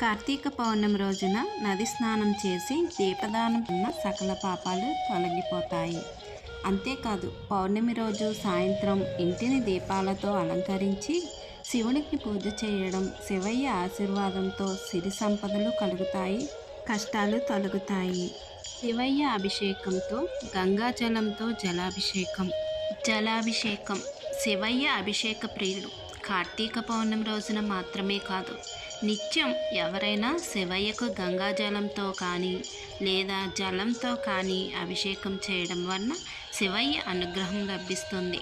కార్తీక పౌర్ణమి రోజున నది స్నానం చేసి దీపదానం ఉన్న సకల పాపాలు తొలగిపోతాయి. అంతేకాదు పౌర్ణమి రోజు సాయంత్రం ఇంటిని దీపాలతో అలంకరించి శివునికి పూజ చేయడం శివయ్య ఆశీర్వాదంతో సిరి సంపదలు కలుగుతాయి కష్టాలు తొలగుతాయి. శివయ్య అభిషేకంతో గంగాజలంతో జలాభిషేకం. జలాభిషేకం. శివయ్య అభిషేక ప్రియుడు. కార్తీక పౌర్ణమి రోజున మాత్రమే కాదు నిత్యం ఎవరైనా శివయ్యకు గంగాజలంతో కానీ లేదా జలంతో కానీ అభిషేకం చేయడం వలన శివయ్య అనుగ్రహం లభిస్తుంది.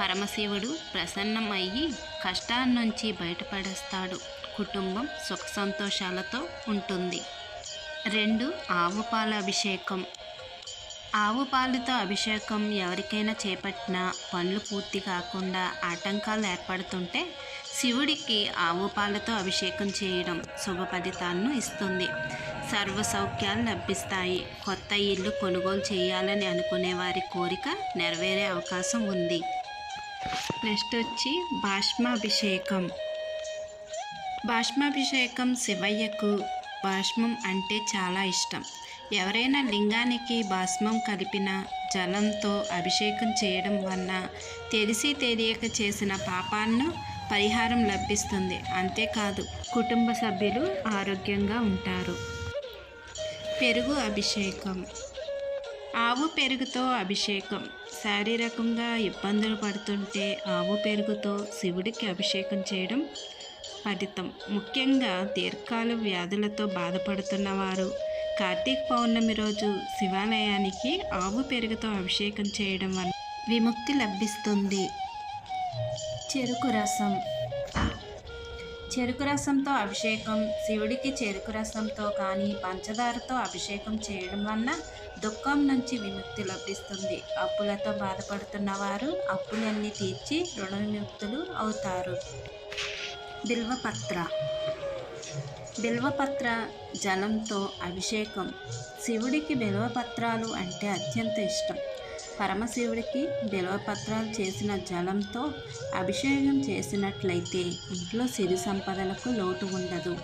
పరమశివుడు ప్రసన్నం అయ్యి కష్టాల నుంచి బయటపడేస్తాడు. కుటుంబం సుఖ సంతోషాలతో ఉంటుంది. రెండు ఆవు పాల అభిషేకం. ఆవు పాలుతో అభిషేకం ఎవరికైనా చేపట్టినా పనులు పూర్తి కాకుండా ఆటంకాలు ఏర్పడుతుంటే శివుడికి ఆవు పాలతో అభిషేకం చేయడం శుభ ఫలితాలను ఇస్తుంది. సర్వ సౌఖ్యాలు లభిస్తాయి. కొత్త ఇల్లు కొనుగోలు చేయాలని అనుకునే వారి కోరిక నెరవేరే అవకాశం ఉంది. నెక్స్ట్ వచ్చి భాష్మాభిషేకం భాష్మాభిషేకం శివయ్యకు భాష్మం అంటే చాలా ఇష్టం. ఎవరైనా లింగానికి భాస్మం కలిపిన జలంతో అభిషేకం చేయడం వలన తెలిసి తెలియక చేసిన పాపాలను పరిహారం లభిస్తుంది. అంతేకాదు కుటుంబ సభ్యులు ఆరోగ్యంగా ఉంటారు. పెరుగు అభిషేకం. ఆవు పెరుగుతో అభిషేకం. శారీరకంగా ఇబ్బందులు పడుతుంటే ఆవు పెరుగుతో శివుడికి అభిషేకం చేయడం ఫలితం. ముఖ్యంగా దీర్ఘకాల వ్యాధులతో బాధపడుతున్నవారు కార్తీక పౌర్ణమి రోజు శివాలయానికి ఆవు పెరుగుతో అభిషేకం చేయడం వల్ల విముక్తి లభిస్తుంది. చెరుకు రసం. చెరుకు రసంతో అభిషేకం శివుడికి చెరుకు రసంతో కానీ పంచదారతో అభిషేకం చేయడం వలన దుఃఖం నుంచి విముక్తి లభిస్తుంది. అప్పులతో బాధపడుతున్న వారు అప్పులన్నీ తీర్చి రుణ విముక్తులు అవుతారు. బిల్వపత్ర. బిల్వపత్ర జలంతో అభిషేకం. శివుడికి బిల్వపత్రాలు అంటే అత్యంత ఇష్టం. పరమశివుడికి బిల్వపత్రాలు చేసిన జలంతో అభిషేకం చేసినట్లయితే ఇంట్లో సిరి సంపదలకు లోటు ఉండదు.